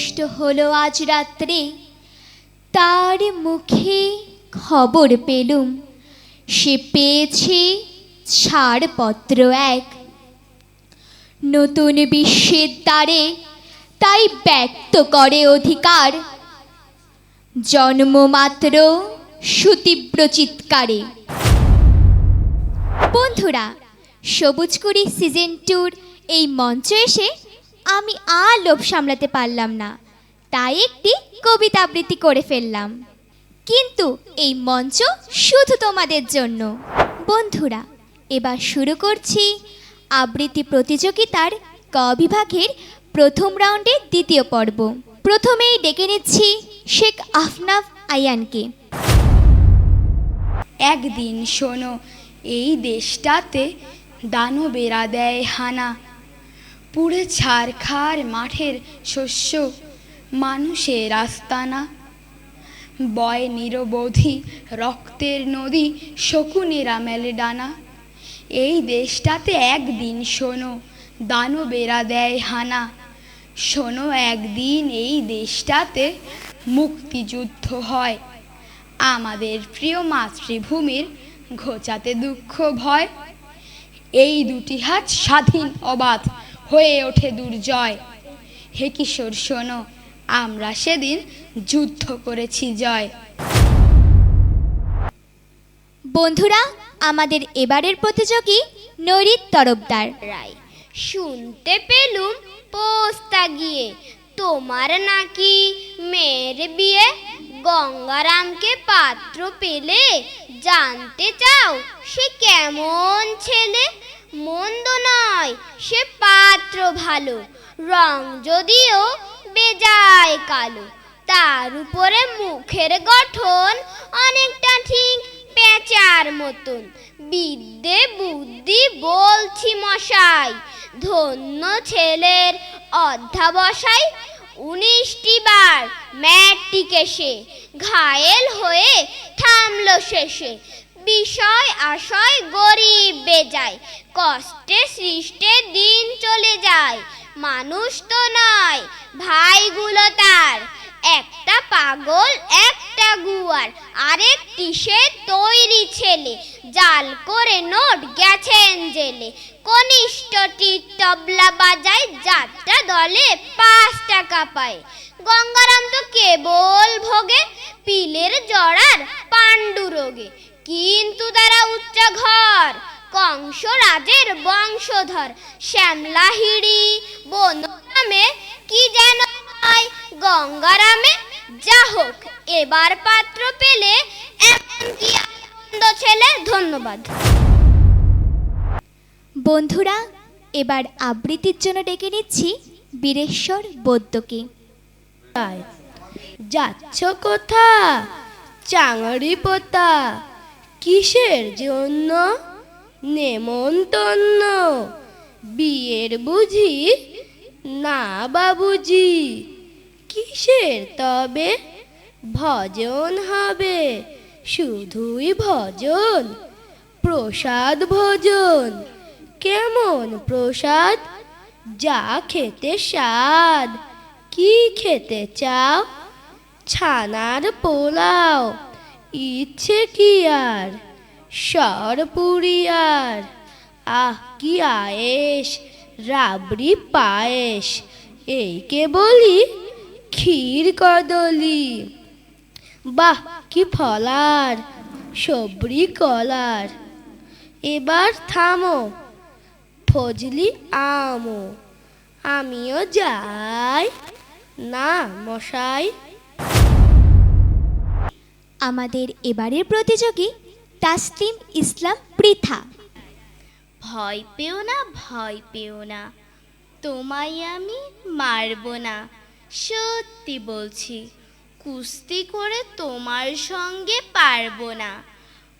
ভূমিষ্ঠ হলো আজ রাত্রে। তার মুখে খবর পেলুম। সে পেয়েছে ছাড়পত্র এক। নতুন বিশ্বের দ্বারে তাই ব্যক্ত করে অধিকার। জন্মমাত্র সুতীব্র চিৎকারে। বন্ধুরা সবুজকুড়ি সিজন টুর এই মঞ্চ এসে আমি আর লোভ সামলাতে পারলাম না। তাই একটি কবিতা আবৃত্তি করে ফেললাম। কিন্তু এই মঞ্চ শুধু তোমাদের জন্য। বন্ধুরা, এবার শুরু করছি আবৃত্তি প্রতিযোগিতার ক বিভাগের প্রথম রাউন্ডের দ্বিতীয় পর্ব। প্রথমেই ডেকে নিচ্ছি শেখ আফনাফ আয়ানকে। একদিন শোনো, এই দেশটাতে দানবেরা দেয় হানা। পুড়ে ছারখার মাঠের শস্য মানুষের আস্তানা বয় নিরবধি রক্তের নদী, শকুনেরা মেলে ডানা। এই দেশটাতে একদিন শোনো, দানবেরা দেয় হানা। শোনো, একদিন এই দেশটাতে মুক্তিযুদ্ধ হয়। আমাদের প্রিয় মাতৃভূমির ঘোচাতে দুঃখ ভয়। এই দুটি হাত স্বাধীন অবাধ হয়ে ওঠে দুর্জয়। হে কিশোর শোনো আমরা সেদিন যুদ্ধ করেছি জয়। বন্ধুরা আমাদের এবারের প্রতিযোগী নরিত তরফদার। রায় শুনতে পেলুম পোস্তা গিয়ে। তোমার নাকি মেয়ের বিয়ে? গঙ্গারামকে পাত্র পেলে জানতে চাও সে কেমন ছেলে? মন্দ নয়, সে পাত্র ভালো। রং যদিও বেজায় কালো, তার উপরে মুখের গঠন অনেকটা ঠিক পেঁচার মতন। বিদ্যে বুদ্ধি বলছি মশাই, ধন্য ছেলের অধ্যাবসায় উনিশটি বার ম্যাট্রিকে সে ঘায়েল হয়ে থামল শেষে। বিষয় আশয় গরিব বেজায়। কষ্টে সৃষ্টে দিন চলে যায়, মানুষ তো নয়, ভাইগুলো তার। একটা পাগল, একটা গুয়ার আরেকটি সে তৈরি ছেলে। জাল করে নোট গেছেন জেলে। কনিষ্ঠটি তবলা বাজায় যাত্রা দলে পাঁচ টাকা পায়। গঙ্গারাম তো কেবল ভোগে, পিলের জড়ার পাণ্ডু রোগে কিন্তু তারা উচ্চ ঘর কংস রাজের বংশধর শ্যামলা হিড়ি বন নামে কি যেন হয় গঙ্গারামে? যা হোক এবার পাত্র পেলে এমন কি আনন্দ ছেলে ধন্যবাদ। বন্ধুরা এবার আবৃত্তির জন্য ডেকে নিচ্ছি বীরেশ্বর বৈদ্যকে। যাচ্ছ কোথা? চাঙড়ি পোতা। কিসের জন্য? নেমন্তন্ন। বিয়ের বুঝি? না বাবুজি। কিসের তবে? ভজন হবে। শুধুই ভজন। প্রসাদ ভোজন। কেমন প্রসাদ? যা খেতে স্বাদ। কি খেতে চাও? ছানার পোলাও। ইচ্ছে কি আর? সরপুরি আর? আহ, কি আয়েস রাবড়ি পায়েস এই কে বলি? ক্ষীর কদলি। বাহ, কি ফলার, সবরি কলার। এবার থামো, ফজলি আমো। আমিও যাই। না, মশাই। আমাদের এবারের প্রতিযোগী তাসলিম ইসলাম পৃথা। ভয় পেও না, ভয় পেও না। তোমায় আমি মারব না। সত্যি বলছি, কুস্তি করে তোমার সঙ্গে পারব না।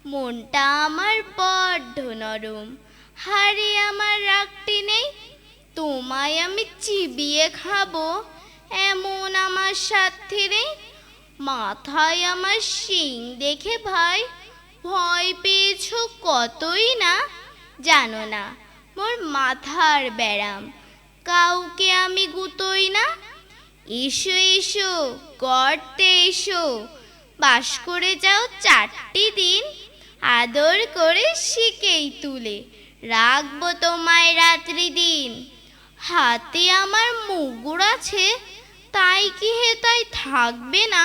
মনটা আমার বড্ড নরম হারে আমার রাগটি নেই। তোমায় আমি চিবিয়ে খাব, এমন আমার সাথে নেই। মাথায় আমার শিং দেখে ভাই, ভয় পেয়েছ কতই না? জানো না, মোর মাথার ব্যারাম, কাউকে আমি গুতোই না। এসো এসো, গর্তে এসো, বাস করে যাও চারটি দিন, আদর করে শিকেই তুলে, রাখব তোমায় রাত্রি দিন। হাতে আমার মুগুর আছে, তাই কি হে তাই থাকবে না?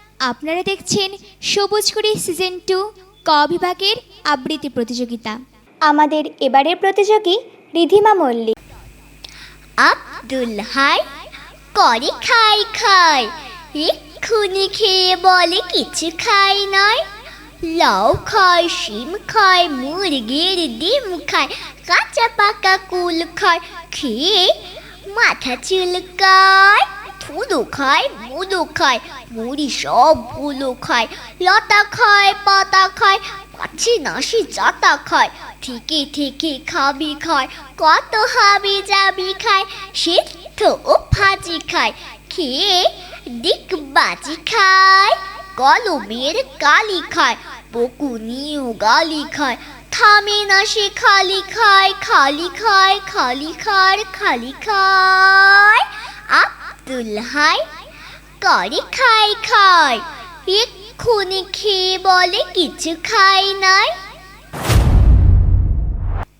আপনারা দেখছেন সবুজকুড়ি সিজন টু ক বিভাগের আবৃত্তি প্রতিযোগিতা। আমাদের এবারের প্রতিযোগী রিধিমা মল্লিক। আব্দুল হাই করে খাই খাই এক্ষুনি খেয়ে বলে কিছু খাই নয়। লাউ খায় শিম খায় মুরগির ডিম খায় কাঁচা পাকা কুল খায় খেয়ে মাথা চুলকায়। থুদু খায় মুদু খায়, মুড়ি সবগুলো খায়, লতা খায়, পাতা খায় পাচ্ছি নাসি জাতা খায় থেকে থেকে খাবি খায়, কত হাবি যাবি খায়, সিদ্ধ ও ভাজি খায়, খেয়ে দিক বাজি খায়, কলমের কালি খায় বকুনিও গালি খায়, থামে না সে খালি খায় খালি খায় খালি খায় খালি খায়। আব্দুল হাই করে খাই খাই। এক্ষুনি খেয়ে বলে কিছু খাই নাই।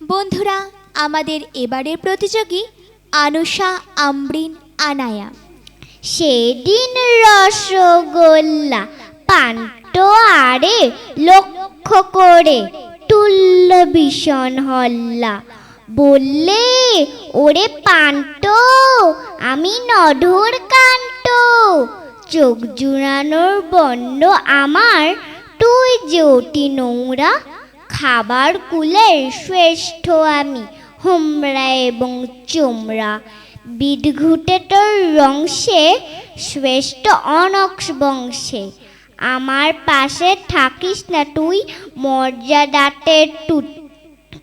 বন্ধুরা আমাদের এবারের প্রতিযোগী আনুষা আমরিন আনায়া। সেদিন রসগোল্লা পান্ট আরে লক্ষ্য করে তুল্য ভীষণ হল্লা। বললে, ওরে পান্ট, আমি নধর কান্ত চোখ জুড়ানোর বন্ড আমার, তুই অতি নোংরা খাবার কুলের শ্রেষ্ঠ আমি হোমরা এবং চোমরা বিদঘুটে তোর বংশে শ্রেষ্ঠ অনক্স বংশে। আমার পাশে থাকিস না তুই, মর্যাদাতে তু-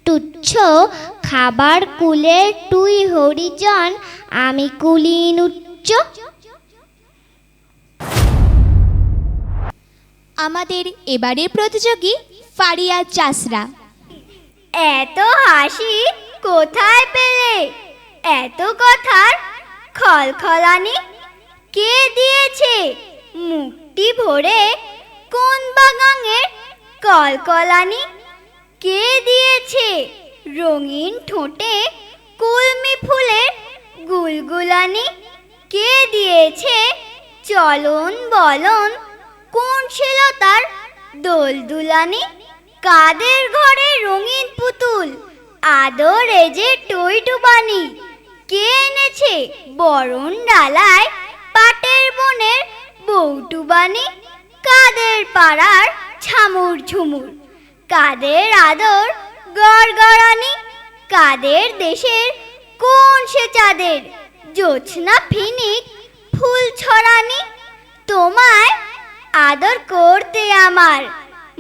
তুচ্ছ খাবার কুলের তুই হরিজন আমি কুলিন উচ্চ। আমাদের এবারের প্রতিযোগী ফারিয়া চাসরা। এত হাসি কোথায় পেলে? এত কথার খলখলানি কে দিয়েছে? মুক্তি ভরে কোন বাগানের কলকলানি কে দিয়েছে? রঙিন ঠোঁটে কুলমি ফুলের গুলগুলানি। কে দিয়েছে? চলন বলন কোন ছিল তার দোলদুলানি। কাদের ঘরে রঙিন পুতুল? আদরে যে টইটুবানি। কে এনেছে? বরণ ডালায় পাটের বনের বৌটুবানি কাদের পাড়ার ছামুর ঝুমুর? কাদের আদর গড়গড়ানি? কাদের দেশের কোন সে চাঁদের? জোছনা ফিনিক ফুল ছড়ানি? তোমায় আদর করতে আমার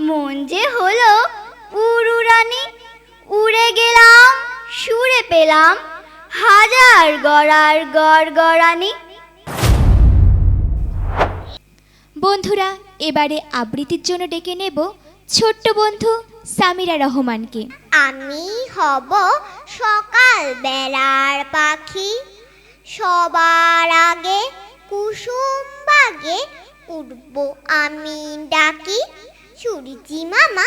মন যে হলো উড়ুরানি উড়ে গেলাম, সুরে পেলাম হাজার গড়ার গড় গড়ানি বন্ধুরা, এবারে আবৃত্তির জন্য ডেকে নেব ছোট্ট বন্ধু সামিরা রহমানকে। আমি হব সকাল বেলার পাখি। সবার আগে কুসুম বাগে উঠব আমি ডাকি। সুরিচি মামা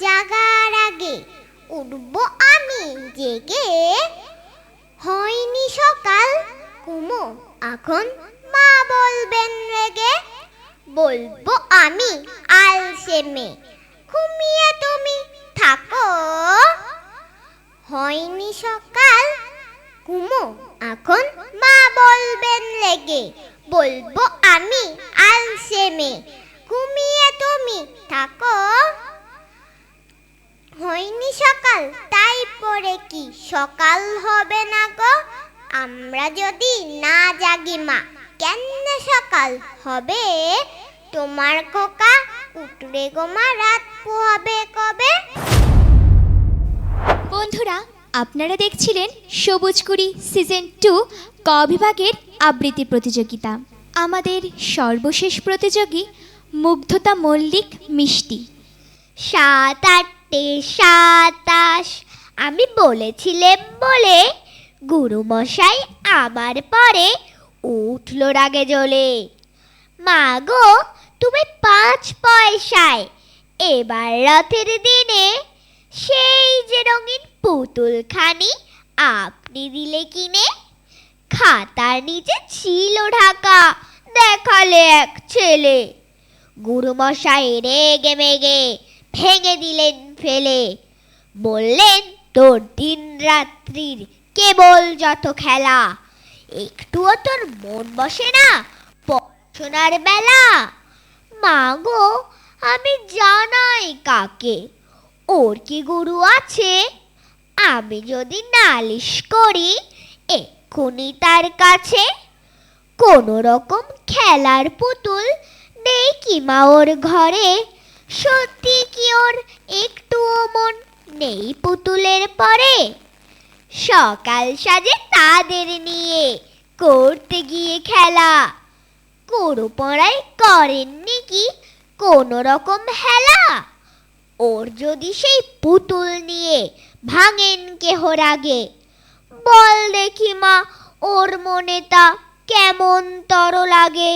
জাগার আগে উঠব আমি জেগে। হয়নি সকাল, কুমো এখন মা বলবেন রেগে। বলব আমি আলসেমে। ঘুমিয়ে তুমি থাকো। হয়নি সকাল। ঘুমো এখন মা বলবেন লেগে। বলব আমি আলসেমে ঘুমিয়ে তুমি থাকো। হয়নি সকাল, তাই পরে কি? সকাল হবে না গো। আমরা যদি না জাগি মা কেন সকাল হবে? তোমার খোকা উঠরে গোমা রাত পোহাবে কবে? বন্ধুরা আপনারা দেখছিলেন সবুজ কুড়ি সিজন টু ক বিভাগের আবৃত্তি প্রতিযোগিতা। আমাদের সর্বশেষ প্রতিযোগী মুগ্ধতা মল্লিক মিষ্টি। সাত আটটে সাতাশ আমি বলেছিলাম বলে। গুরুমশাই আমার পরে উঠল রাগে জ্বলে মা গো তুমি পাঁচ পয়সায় এবার রথের দিনে সেই যে রঙিন পুতুলখানি আপনি দিলে কিনে? খাতার নিচে ছিল ঢাকা, দেখালে এক ছেলে। গুরুমশাই রেগে মেগে ভেঙে দিলেন ফেলে। বললেন, তোর দিন রাত্রির কেবল যত খেলা, একটুও তোর মন বসে না পড়াশোনার বেলা। মা গো আমি জানাই কাকে? ওর কি গুরু আছে? আমি যদি নালিশ করি, এক্ষুনি তার কাছে। কোনো রকম খেলার পুতুল নেই কি মা ওর ঘরে? সত্যি কি ওর একটুও মন নেই পুতুলের পরে? সকাল সাজে তাদের নিয়ে করতে গিয়ে খেলা। গরু পড়াই করেননি কি? কোনো রকম হেলা। ওর যদি সেই পুতুল নিয়ে ভাঙেন কেহ রাগে, বল দেখি মা, ওর মনে তা কেমন তর লাগে।